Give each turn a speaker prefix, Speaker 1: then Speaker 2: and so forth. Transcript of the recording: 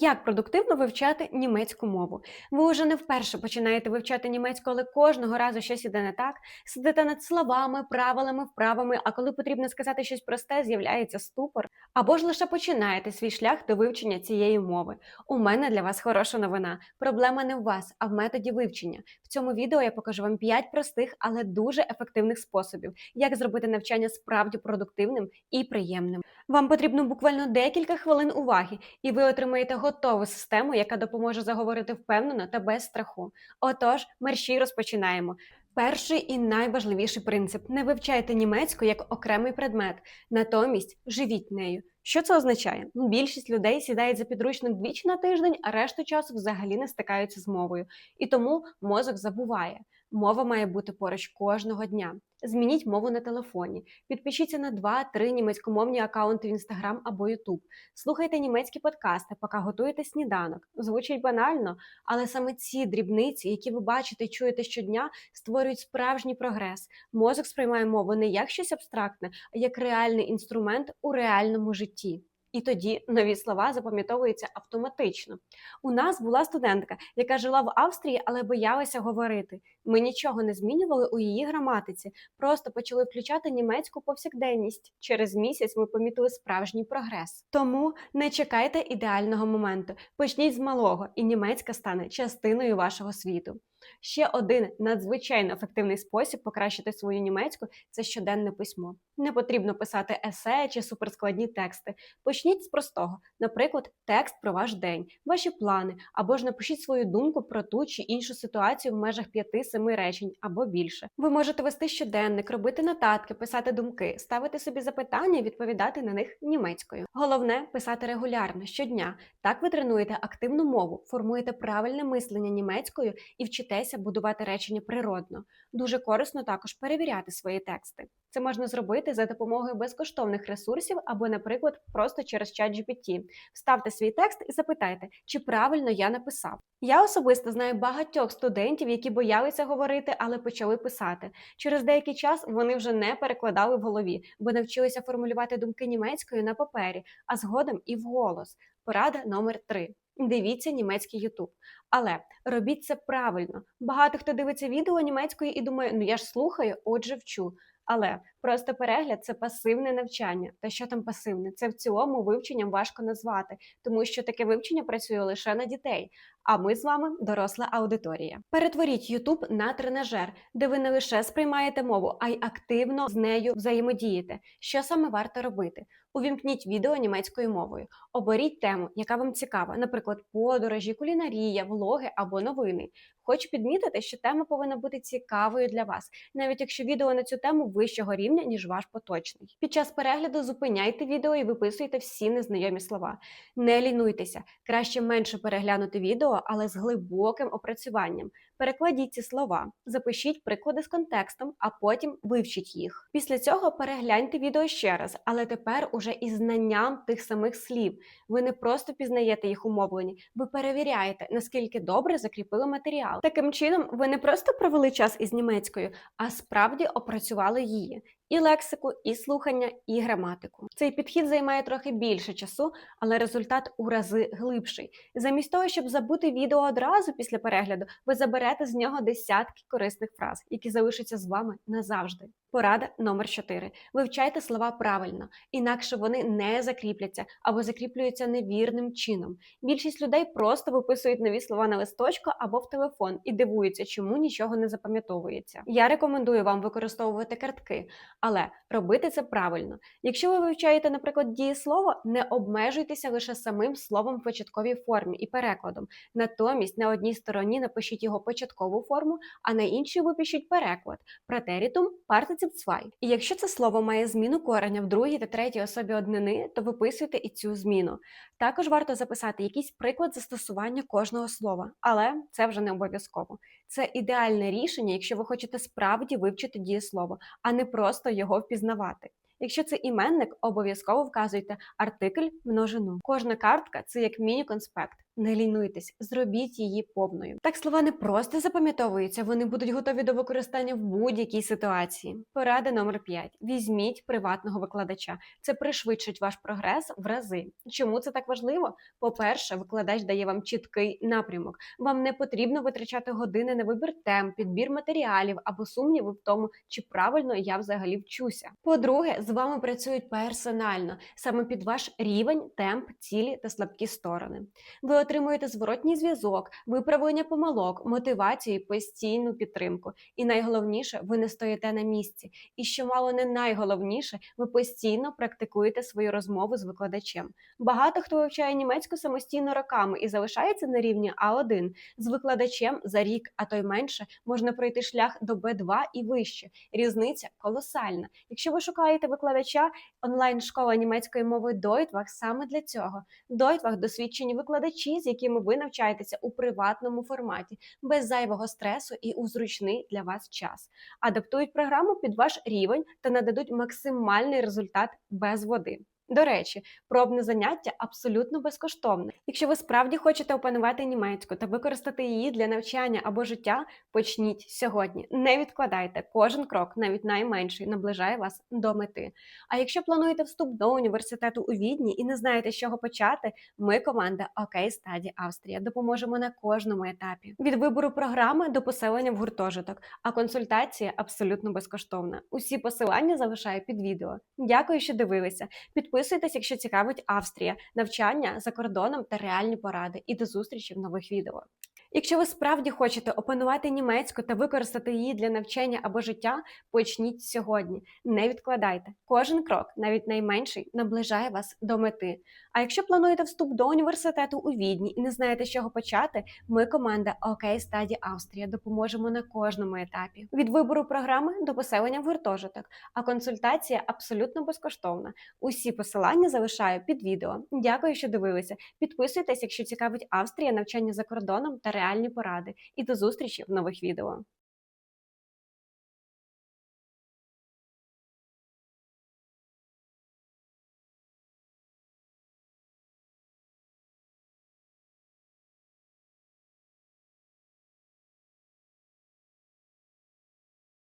Speaker 1: Як продуктивно вивчати німецьку мову? Ви вже не вперше починаєте вивчати німецьку, але кожного разу щось іде не так. Сидите над словами, правилами, вправами, а коли потрібно сказати щось просте, з'являється ступор. Або ж лише починаєте свій шлях до вивчення цієї мови. У мене для вас хороша новина. Проблема не в вас, а в методі вивчення. В цьому відео я покажу вам 5 простих, але дуже ефективних способів, як зробити навчання справді продуктивним і приємним. Вам потрібно буквально декілька хвилин уваги, і ви отримаєте готову систему, яка допоможе заговорити впевнено та без страху. Отож, мерщій розпочинаємо. Перший і найважливіший принцип: не вивчайте німецьку як окремий предмет, натомість живіть нею. Що це означає? Більшість людей сідають за підручник двічі на тиждень, а решту часу взагалі не стикаються з мовою. І тому мозок забуває. Мова має бути поруч кожного дня. Змініть мову на телефоні, підпишіться на 2-3 німецькомовні акаунти в Instagram або YouTube. Слухайте німецькі подкасти, поки готуєте сніданок. Звучить банально, але саме ці дрібниці, які ви бачите і чуєте щодня, створюють справжній прогрес. Мозок сприймає мову не як щось абстрактне, а як реальний інструмент у реальному житті. І тоді нові слова запам'ятовуються автоматично. У нас була студентка, яка жила в Австрії, але боялася говорити. Ми нічого не змінювали у її граматиці, просто почали включати німецьку повсякденність. Через місяць ми помітили справжній прогрес. Тому не чекайте ідеального моменту. Почніть з малого, і німецька стане частиною вашого світу. Ще один надзвичайно ефективний спосіб покращити свою німецьку це щоденне письмо. Не потрібно писати есе чи суперскладні тексти. Почніть з простого, наприклад, текст про ваш день, ваші плани, або ж напишіть свою думку про ту чи іншу ситуацію в межах 5-7 речень або більше. Ви можете вести щоденник, робити нотатки, писати думки, ставити собі запитання і відповідати на них німецькою. Головне писати регулярно щодня. Так ви тренуєте активну мову, формуєте правильне мислення німецькою і вчитеся будувати речення природно. Дуже корисно також перевіряти свої тексти. Це можна зробити за допомогою безкоштовних ресурсів або, наприклад, просто через ChatGPT. Вставте свій текст і запитайте, чи правильно я написав. Я особисто знаю багатьох студентів, які боялися говорити, але почали писати. Через деякий час вони вже не перекладали в голові, бо навчилися формулювати думки німецькою на папері, а згодом і вголос. Порада номер 3. Дивіться німецький Ютуб. Але робіть це правильно. Багато хто дивиться відео німецької і думає, ну я ж слухаю, отже вчу. Але просто перегляд це пасивне навчання. Та що там пасивне? Це в цілому вивченням важко назвати, тому що таке вивчення працює лише на дітей. А ми з вами доросла аудиторія. Перетворіть YouTube на тренажер, де ви не лише сприймаєте мову, а й активно з нею взаємодієте. Що саме варто робити? Увімкніть відео німецькою мовою, оберіть тему, яка вам цікава, наприклад, подорожі, кулінарія, влоги або новини. Хочу підмітити, що тема повинна бути цікавою для вас, навіть якщо відео на цю тему вищого рівня, ніж ваш поточний. Під час перегляду зупиняйте відео і виписуйте всі незнайомі слова. Не лінуйтеся, краще менше переглянути відео, але з глибоким опрацюванням. Перекладіть ці слова, запишіть приклади з контекстом, а потім вивчіть їх. Після цього перегляньте відео ще раз, але тепер уже із знанням тих самих слів. Ви не просто пізнаєте їх умовлені, ви перевіряєте, наскільки добре закріпили матеріал. Таким чином, ви не просто провели час із німецькою, а справді опрацювали її. І лексику, і слухання, і граматику. Цей підхід займає трохи більше часу, але результат у рази глибший. Замість того, щоб забути відео одразу після перегляду, ви заберете з нього десятки корисних фраз, які залишаться з вами назавжди. Порада номер 4. Вивчайте слова правильно, інакше вони не закріпляться або закріплюються невірним чином. Більшість людей просто виписують нові слова на листочку або в телефон і дивуються, чому нічого не запам'ятовується. Я рекомендую вам використовувати картки, але робити це правильно. Якщо ви вивчаєте, наприклад, дієслово, не обмежуйтеся лише самим словом в початковій формі і перекладом. Натомість на одній стороні напишіть його початкову форму, а на іншій випишіть переклад претерітум партицip zwei. І якщо це слово має зміну кореня в другій та третій особі однини, то виписуйте і цю зміну. Також варто записати якийсь приклад застосування кожного слова, але це вже не обов'язково. Це ідеальне рішення, якщо ви хочете справді вивчити дієслово, а не просто його впізнавати. Якщо це іменник, обов'язково вказуйте артикль множину. Кожна картка це як міні-конспект. Не лінуйтесь, зробіть її повною. Так слова не просто запам'ятовуються, вони будуть готові до використання в будь-якій ситуації. Порада номер 5. Візьміть приватного викладача. Це пришвидшить ваш прогрес в рази. Чому це так важливо? По-перше, викладач дає вам чіткий напрямок. Вам не потрібно витрачати години на вибір тем, підбір матеріалів або сумніви в тому, чи правильно я взагалі вчуся. По-друге, з вами працюють персонально, саме під ваш рівень, темп, цілі та слабкі сторони. Ви отримуєте зворотній зв'язок, виправлення помилок, мотивацію і постійну підтримку. І найголовніше, ви не стоїте на місці. І що мало не найголовніше, ви постійно практикуєте свою розмову з викладачем. Багато хто вивчає німецьку самостійно роками і залишається на рівні А1. З викладачем за рік, а то й менше, можна пройти шлях до Б2 і вище. Різниця колосальна. Якщо ви шукаєте викладача, онлайн-школа німецької мови Deutwach саме для цього. Deutwach – досвідчені викладачі, з якими ви навчаєтеся у приватному форматі, без зайвого стресу і у зручний для вас час. Адаптують програму під ваш рівень та нададуть максимальний результат без води. До речі, пробне заняття абсолютно безкоштовне. Якщо ви справді хочете опанувати німецьку та використати її для навчання або життя, почніть сьогодні. Не відкладайте. Кожен крок, навіть найменший, наближає вас до мети. А якщо плануєте вступ до університету у Відні і не знаєте, з чого почати, ми команда OK Study Австрія допоможемо на кожному етапі. Від вибору програми до поселення в гуртожиток, а консультація абсолютно безкоштовна. Усі посилання залишаю під відео. Дякую, що дивилися. Якщо цікавить Австрія, навчання за кордоном та реальні поради. І до зустрічі в нових відео. Якщо ви справді хочете опанувати німецьку та використати її для навчання або життя, почніть сьогодні. Не відкладайте. Кожен крок, навіть найменший, наближає вас до мети. А якщо плануєте вступ до університету у Відні і не знаєте, з чого почати, ми команда OK Study Австрія допоможемо на кожному етапі. Від вибору програми до поселення в гуртожиток. А консультація абсолютно безкоштовна. Усі посилання залишаю під відео. Дякую, що дивилися. Підписуйтесь, якщо цікавить Австрія, навчання за кордоном та реальні поради. І до зустрічі в нових відео.